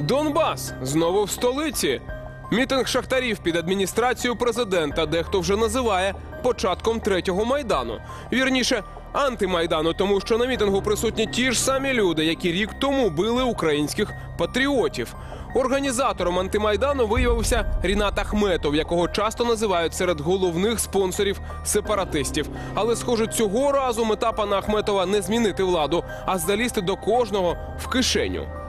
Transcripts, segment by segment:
Донбас знову в столиці. Мітинг шахтарів під адміністрацію президента дехто вже називає початком третього майдану. Вірніше, антимайдану, тому що на мітингу присутні ті ж самі люди, які рік тому били українських патріотів. Організатором антимайдану виявився Рінат Ахметов, якого часто називають серед головних спонсорів сепаратистів. Але, схоже, цього разу мета пана Ахметова не змінити владу, а залізти до кожного в кишеню.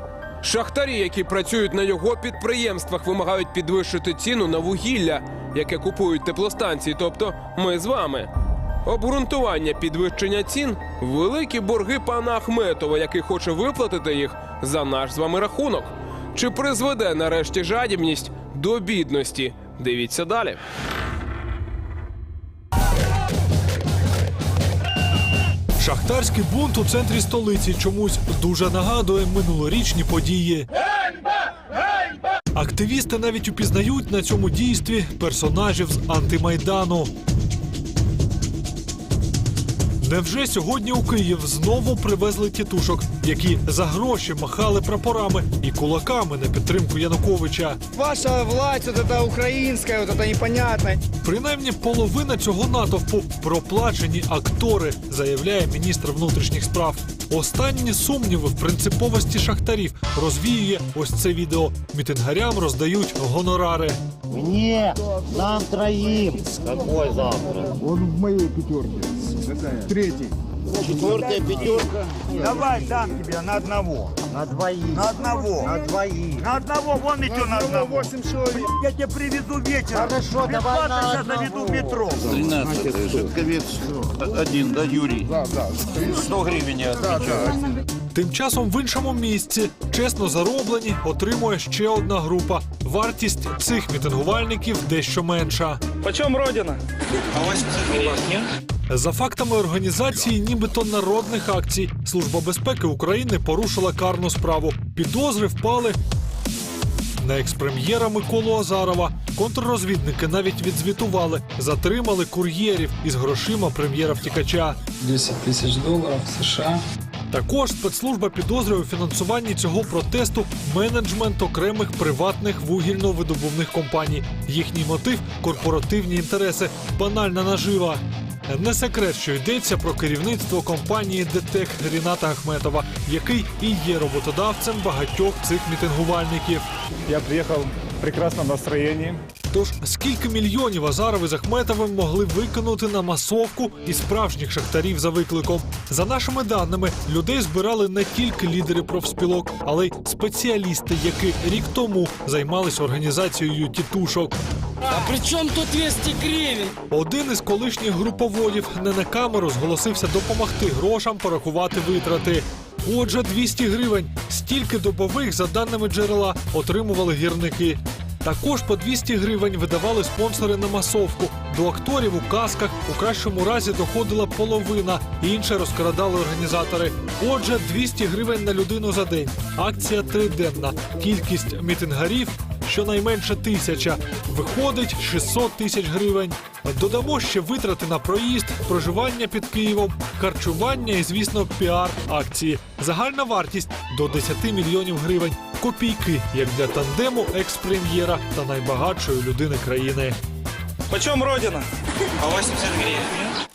Шахтарі, які працюють на його підприємствах, вимагають підвищити ціну на вугілля, яке купують теплостанції, тобто ми з вами. Обґрунтування підвищення цін великі борги пана Ахметова, який хоче виплатити їх за наш з вами рахунок. Чи призведе нарешті жадібність до бідності? Дивіться далі. Шахтарський бунт у центрі столиці чомусь дуже нагадує минулорічні події. Активісти навіть упізнають на цьому дійстві персонажів з антимайдану. Невже сьогодні у Київ знову привезли тітушок, які за гроші махали прапорами і кулаками на підтримку Януковича? Ваша власть, вот это украинская, вот это непонятно. Принаймні половина цього натовпу проплачені актори, заявляє міністр внутрішніх справ. Останні сумніви в принциповості шахтарів розвіює ось це відео. Мітингарям роздають гонорари. Мне, нам троим. Какой завтра? Он в моей пятерке. Третий. Четвертая пятерка Давай дам тебе на одного. на двоих. На одного. На двоих. На одного, вон еще на одного. Восемь человек. Я тебе приведу вечером. Хорошо, давай на сейчас заведу в метро. 13 Шетковец один, да, Юрий? Да, да. 100 гривен я отвечаю. Тим часом в іншому місці чесно зароблені отримує ще одна група. Вартість цих мітингувальників дещо менша. Почем Родина? За фактами організації, нібито народних акцій, Служба безпеки України порушила карну справу. Підозри впали на експрем'єра Миколу Азарова. Контррозвідники навіть відзвітували, затримали кур'єрів із грошима прем'єра втікача. 10 тисяч доларів США. Також спецслужба підозрює у фінансуванні цього протесту менеджмент окремих приватних вугільно-видобувних компаній. Їхній мотив корпоративні інтереси, банальна нажива. Не секрет, що йдеться про керівництво компанії ДТЕК Ріната Ахметова, який і є роботодавцем багатьох цих мітингувальників. Я приехал в прекрасном настроении. Тож скільки мільйонів Азаров із Ахметовим могли викинути на масовку і справжніх шахтарів за викликом? За нашими даними, людей збирали не тільки лідери профспілок, але й спеціалісти, які рік тому займалися організацією тітушок. А при чем тут 200 гривен? Один із колишніх груповодів не на камеру зголосився допомогти грошам порахувати витрати. Отже, 200 гривень. Стільки добових, за даними джерела, отримували гірники. Також по 200 гривень видавали спонсори на масовку. До акторів у касках у кращому разі доходила половина, інше розкрадали організатори. Отже, 200 гривень на людину за день. Акція триденна. Кількість мітингарів щонайменше тисяча. Виходить 600 тисяч гривень. Додамо ще витрати на проїзд, проживання під Києвом, харчування і, звісно, піар акції. Загальна вартість до 10 мільйонів гривень. Копійки, як для тандему екс-прем'єра та найбагатшої людини країни. Почем Родина? По 80 гривен.